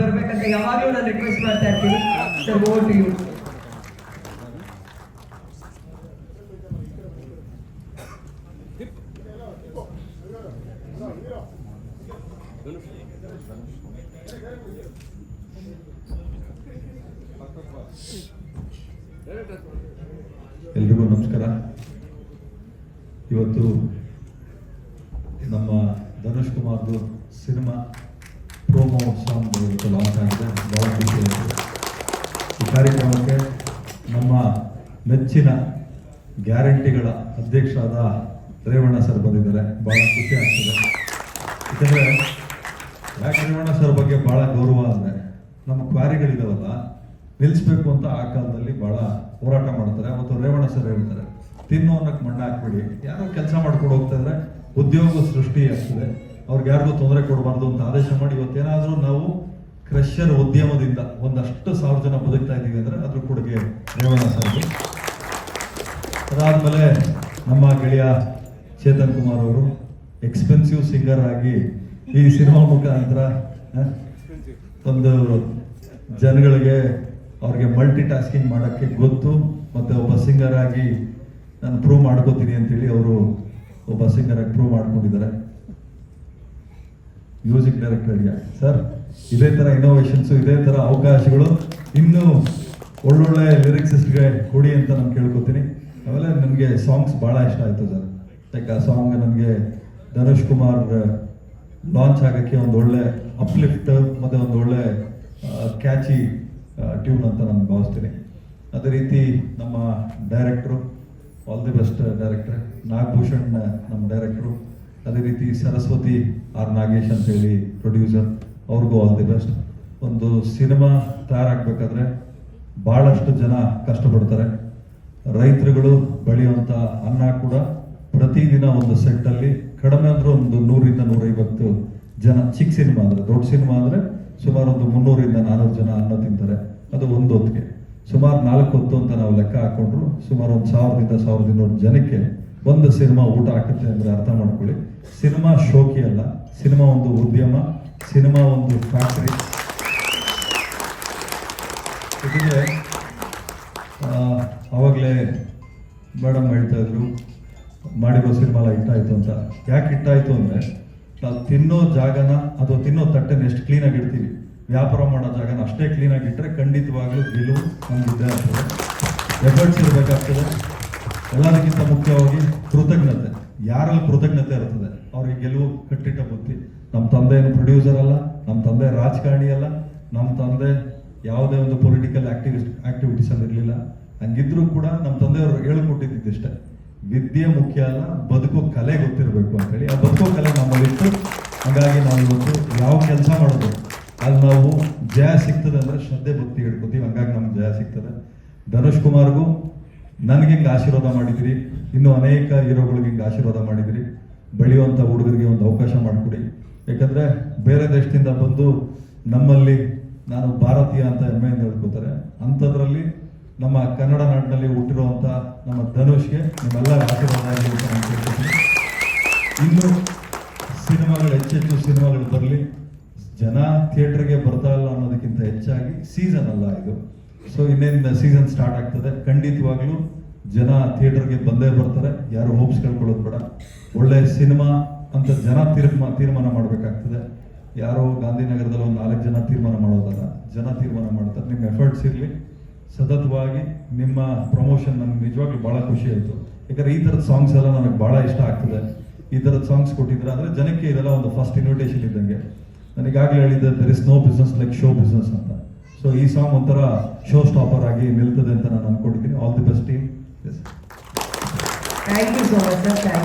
ಬರ್ಬೇಕಂತ ಯಾವಾಗಲೂ ನಾನು ರಿಕ್ವೆಸ್ಟ್ ಮಾಡ್ತಾ ಇರ್ತೀನಿ. ಸರ್ ಓಟ್ ಯು ಎಲ್ರಿಗೂ ನಮಸ್ಕಾರ. ಇವತ್ತು ನಮ್ಮ ಧನುಷ್ ಕುಮಾರ್ದು ಸಿನಿಮಾ ಸಾಂಗ್ ಇವತ್ತು ಲಾಂಚ್ ಆಗಿದೆ ಭಾಳ ಖುಷಿ ಆಯಿತು ಈ ಕಾರ್ಯಕ್ರಮಕ್ಕೆ ನಮ್ಮ ನೆಚ್ಚಿನ ಗ್ಯಾರಂಟಿಗಳ ಅಧ್ಯಕ್ಷರಾದ ರೇವಣ್ಣ ಸರ್ ಬಂದಿದ್ದಾರೆ. ಭಾಳ ಖುಷಿ ಆಗ್ತದೆ. ಯಾಕಂದರೆ ಯಾಕೆ ರೇವಣ್ಣ ಸರ್ ಬಗ್ಗೆ ಭಾಳ ಗೌರವ ಅಂದರೆ ನಮ್ಮ ಕ್ವಾರಿಗಳಿದಾವಲ್ಲ, ನಿಲ್ಲಿಸ್ಬೇಕು ಅಂತ ಆ ಕಾಲದಲ್ಲಿ ಭಾಳ ಹೋರಾಟ ಮಾಡ್ತಾರೆ. ಅವತ್ತು ರೇವಣ್ಣ ಸರ್ ಹೇಳ್ತಾರೆ ತಿನ್ನು ಅನ್ನಕ್ಕೆ ಮಣ್ಣು ಹಾಕ್ಬಿಡಿ ಯಾರೋ ಕೆಲಸ ಮಾಡ್ಕೊಂಡು ಹೋಗ್ತಾ ಇದ್ರೆ ಉದ್ಯೋಗ ಸೃಷ್ಟಿ ಆಗ್ತದೆ ಅವ್ರಿಗೆ ಯಾರಿಗೂ ತೊಂದರೆ ಕೊಡಬಾರ್ದು ಅಂತ ಆದೇಶ ಮಾಡಿ ಇವತ್ತೇನಾದರೂ ನಾವು ಕ್ರಷರ್ ಉದ್ಯಮದಿಂದ ಒಂದಷ್ಟು ಸಾವಿರ ಜನ ಬದುಕ್ತಾ ಇದ್ದೀವಿ ಅಂದರೆ ಅದ್ರ ಕೊಡುಗೆ ರೇವಣ್ಣ ಸರ್ ಅದಾದಮೇಲೆ ನಮ್ಮ ಗೆಳೆಯ ಚೇತನ್ ಕುಮಾರ್ ಅವರು ಎಕ್ಸ್ಪೆನ್ಸಿವ್ ಸಿಂಗರ್ ಆಗಿ ಈ ಸಿನಿಮಾ ಮುಖಾಂತರ ಒಂದು ಜನಗಳಿಗೆ ಅವ್ರಿಗೆ ಮಲ್ಟಿ ಟಾಸ್ಕಿಂಗ್ ಮಾಡೋಕ್ಕೆ ಗೊತ್ತು ಮತ್ತು ಒಬ್ಬ ಸಿಂಗರ್ ಆಗಿ ನಾನು ಪ್ರೂವ್ ಮಾಡ್ಕೋತೀನಿ ಅಂತೇಳಿ ಅವರು ಒಬ್ಬ ಸಿಂಗರ್ ಆಗಿ ಪ್ರೂವ್ ಮಾಡ್ಕೊಂಡಿದ್ದಾರೆ. ಮ್ಯೂಸಿಕ್ ಡೈರೆಕ್ಟರ್ಗೆ ಸರ್ ಇದೇ ತರ ಇನೋವೇಷನ್ಸ್ ಇದೇ ತರ ಅವಕಾಶಗಳು ಇನ್ನೂ ಒಳ್ಳೊಳ್ಳೆ ಲಿರಿಕ್ಸಿಸ್ಟ್ಗೆ ಕೊಡಿ ಅಂತ ನಾನು ಕೇಳ್ಕೊತೀನಿ. ಆಮೇಲೆ ನನಗೆ ಸಾಂಗ್ಸ್ ಭಾಳ ಇಷ್ಟ ಆಯ್ತು ಸರ್ ಲೈಕ್ ಆ ಸಾಂಗ್ ನನಗೆ ಧನುಷ್ ಕುಮಾರ್ ಲಾಂಚ್ ಆಗೋಕ್ಕೆ ಒಂದು ಒಳ್ಳೆ ಅಪ್ಲಿಫ್ಟ್ ಮತ್ತು ಒಂದು ಒಳ್ಳೆ ಕ್ಯಾಚಿ ಟ್ಯೂನ್ ಅಂತ ನಾನು ಭಾವಿಸ್ತೀನಿ. ಅದೇ ರೀತಿ ನಮ್ಮ director all the best director Nagabhushan, ನಮ್ಮ ಡೈರೆಕ್ಟ್ರು ಅದೇ ರೀತಿ ಸರಸ್ವತಿ ಆರ್ ನಾಗೇಶ್ ಅಂತೇಳಿ ಪ್ರೊಡ್ಯೂಸರ್, ಅವ್ರಿಗೂ ಆಲ್ ದಿ ಬೆಸ್ಟ್. ಒಂದು ಸಿನಿಮಾ ತಯಾರಾಗಬೇಕಾದ್ರೆ ಭಾಳಷ್ಟು ಜನ ಕಷ್ಟಪಡ್ತಾರೆ. ರೈತರುಗಳು ಬೆಳೆಯುವಂಥ ಅನ್ನ ಕೂಡ ಪ್ರತಿದಿನ ಒಂದು ಸೆಟ್ಟಲ್ಲಿ ಕಡಿಮೆ ಅಂದ್ರೆ ಒಂದು ನೂರಿಂದ ನೂರೈವತ್ತು ಜನ, ಚಿಕ್ಕ ಸಿನಿಮಾ ಅಂದ್ರೆ, ದೊಡ್ಡ ಸಿನಿಮಾ ಅಂದ್ರೆ ಸುಮಾರು ಒಂದು ಮುನ್ನೂರಿಂದ ನಾನ್ನೂರು ಜನ ಅನ್ನ ತಿಂತಾರೆ. ಅದು ಒಂದು ಹೊತ್ತಿಗೆ. ಸುಮಾರು ನಾಲ್ಕು ಹೊತ್ತು ಅಂತ ನಾವು ಲೆಕ್ಕ ಹಾಕೊಂಡ್ರು ಸುಮಾರು ಒಂದು ಸಾವಿರದಿಂದ ಸಾವಿರದ ಇನ್ನೂರು ಜನಕ್ಕೆ ಒಂದು ಸಿನಿಮಾ ಊಟ ಹಾಕುತ್ತೆ ಅಂದರೆ ಅರ್ಥ ಮಾಡ್ಕೊಳ್ಳಿ. ಸಿನಿಮಾ ಶೋಕಿ ಅಲ್ಲ, ಸಿನಿಮಾ ಒಂದು ಉದ್ಯಮ, ಸಿನಿಮಾ ಒಂದು ಫ್ಯಾಕ್ಟ್ರಿ ಇದಕ್ಕೆ ಅವಾಗಲೇ ಮೇಡಮ್ ಹೇಳ್ತಾ ಇದ್ರು, ಮಾಡಿರೋ ಸಿನಿಮಾ ಇಟ್ಟಾಯಿತು ಅಂತ. ಯಾಕೆ ಇಟ್ಟಾಯಿತು ಅಂದರೆ, ನಾವು ತಿನ್ನೋ ಜಾಗನ ಅಥವಾ ತಿನ್ನೋ ತಟ್ಟೆನ ಎಷ್ಟು ಕ್ಲೀನಾಗಿ ಇಡ್ತೀವಿ. ವ್ಯಾಪಾರ ಮಾಡೋ ಜಾಗನ ಅಷ್ಟೇ ಕ್ಲೀನಾಗಿ ಇಟ್ಟರೆ ಖಂಡಿತವಾಗ್ಲೂ ಗೆಲುವು ಇದೆ ಆಗ್ತದೆ ಎಫರ್ಟ್ಸ್ ಇರಬೇಕಾಗ್ತದೆ. ಎಲ್ಲದಕ್ಕಿಂತ ಮುಖ್ಯವಾಗಿ ಕೃತಜ್ಞತೆ. ಯಾರಲ್ಲಿ ಕೃತಜ್ಞತೆ ಇರ್ತದೆ? ಅವ್ರಿಗೆ ಗೆಲುವು ಕಟ್ಟಿಟ್ಟ ಬುದ್ಧಿ. ನಮ್ಮ ತಂದೆ ಏನು ಪ್ರೊಡ್ಯೂಸರ್ ಅಲ್ಲ ನಮ್ಮ ತಂದೆ ರಾಜಕಾರಣಿ ಅಲ್ಲ ನಮ್ಮ ತಂದೆ ಯಾವುದೇ ಒಂದು ಪೊಲಿಟಿಕಲ್ ಆಕ್ಟಿವಿಸ್ಟ್ ಆಕ್ಟಿವಿಟೀಸ್ ಅಲ್ಲಿ ಇರಲಿಲ್ಲ. ಹಂಗಿದ್ರು ಕೂಡ ನಮ್ಮ ತಂದೆಯವರು ಹೇಳ್ಕೊಟ್ಟಿದ್ದಿಷ್ಟೇ ವಿದ್ಯೆ ಮುಖ್ಯ ಅಲ್ಲ, ಬದುಕೋ ಕಲೆ ಗೊತ್ತಿರಬೇಕು ಅಂತೇಳಿ. ಆ ಬದುಕೋ ಕಲೆ ನಮ್ಮಲ್ಲಿತ್ತು ಹಾಗಾಗಿ ನಾವು ಇವತ್ತು ಯಾವ ಕೆಲಸ ಮಾಡೋದು? ಅಲ್ಲಿ ನಾವು ಜಯ ಸಿಗ್ತದೆ ಅಂದರೆ ಶ್ರದ್ಧೆ, ಭಕ್ತಿ ಹಿಡ್ಕೊತೀವಿ. ಹಂಗಾಗಿ ನಮ್ಗೆ ಜಯ ಸಿಗ್ತದೆ. ಧನುಷ್ ಕುಮಾರ್ಗೂ ನನಗೆ ಹಿಂಗೆ ಆಶೀರ್ವಾದ ಮಾಡಿದಿರಿ. ಇನ್ನು ಅನೇಕ ಹೀರೋಗಳಿಗೆ ಹಿಂಗೆ ಆಶೀರ್ವಾದ ಮಾಡಿದಿರಿ. ಬೆಳೆಯುವಂಥ ಹುಡುಗರಿಗೆ ಒಂದು ಅವಕಾಶ ಮಾಡಿಕೊಡಿ. ಯಾಕಂದರೆ ಬೇರೆ ದೇಶದಿಂದ ಬಂದು ನಮ್ಮಲ್ಲಿ ನಾನು ಭಾರತೀಯ ಅಂತ ಹೆಮ್ಮೆಯಿಂದ ಹೇಳ್ಕೊತಾರೆ. ಅಂಥದ್ರಲ್ಲಿ ನಮ್ಮ ಕನ್ನಡ ನಾಡಿನಲ್ಲಿ ಹುಟ್ಟಿರುವಂಥ ನಮ್ಮ ಧನುಷ್ಗೆ ನಿಮ್ಮೆಲ್ಲರ ಆಶೀರ್ವಾದ ಇನ್ನು ಸಿನಿಮಾಗಳು, ಹೆಚ್ಚೆಚ್ಚು ಸಿನಿಮಾಗಳು ಬರಲಿ. ಜನ ಥಿಯೇಟ್ರಿಗೆ ಬರ್ತಾ ಇಲ್ಲ ಅನ್ನೋದಕ್ಕಿಂತ ಹೆಚ್ಚಾಗಿ ಸೀಸನ್ ಅಲ್ಲ ಇದು. ಸೊ ಇನ್ನೇನು ಸೀಸನ್ ಸ್ಟಾರ್ಟ್ ಆಗ್ತದೆ. ಖಂಡಿತವಾಗ್ಲೂ ಜನ ಥಿಯೇಟರ್ಗೆ ಬಂದೇ ಬರ್ತಾರೆ. ಯಾರು ಹೋಪ್ಸ್ ಕಳ್ಕೊಳ್ಳೋದು ಬೇಡ. ಒಳ್ಳೆ ಸಿನಿಮಾ ಅಂತ ಜನ ತೀರ್ಮಾ ತೀರ್ಮಾನ ಮಾಡಬೇಕಾಗ್ತದೆ. ಯಾರೋ ಗಾಂಧಿನಗರದಲ್ಲಿ ಒಂದು ನಾಲ್ಕು ಜನ ತೀರ್ಮಾನ ಮಾಡೋದಲ್ಲ, ಜನ ತೀರ್ಮಾನ ಮಾಡ್ತಾರೆ. ನಿಮ್ಮ ಎಫರ್ಟ್ಸ್ ಇರಲಿ. ಸತತವಾಗಿ ನಿಮ್ಮ ಪ್ರಮೋಷನ್ ನನಗೆ ನಿಜವಾಗ್ಲೂ ಭಾಳ ಖುಷಿ ಆಯಿತು. ಯಾಕಂದ್ರೆ ಈ ಥರದ ಸಾಂಗ್ಸ್ ಎಲ್ಲ ನನಗೆ ಭಾಳ ಇಷ್ಟ ಆಗ್ತದೆ. ಈ ಥರದ ಸಾಂಗ್ಸ್ ಕೊಟ್ಟಿದ್ರೆ ಅಂದರೆ ಜನಕ್ಕೆ ಇದೆಲ್ಲ ಒಂದು ಫಸ್ಟ್ ಇನ್ವಿಟೇಷನ್ ಇದ್ದಂಗೆ. ನನಗಾಗಲೇ ಹೇಳಿದ್ದೆ there is no business like show business ಅಂತ. ಸೊ ಈ ಸಾಂಗ್ ಒಂಥರ ಶೋ ಸ್ಟಾಪರ್ ಆಗಿ ನಿಲ್ತದೆ ಅಂತ ನಾನು ಅನ್ಕೊಂಡಿದ್ದೀನಿ all the best team thank you so much sir thank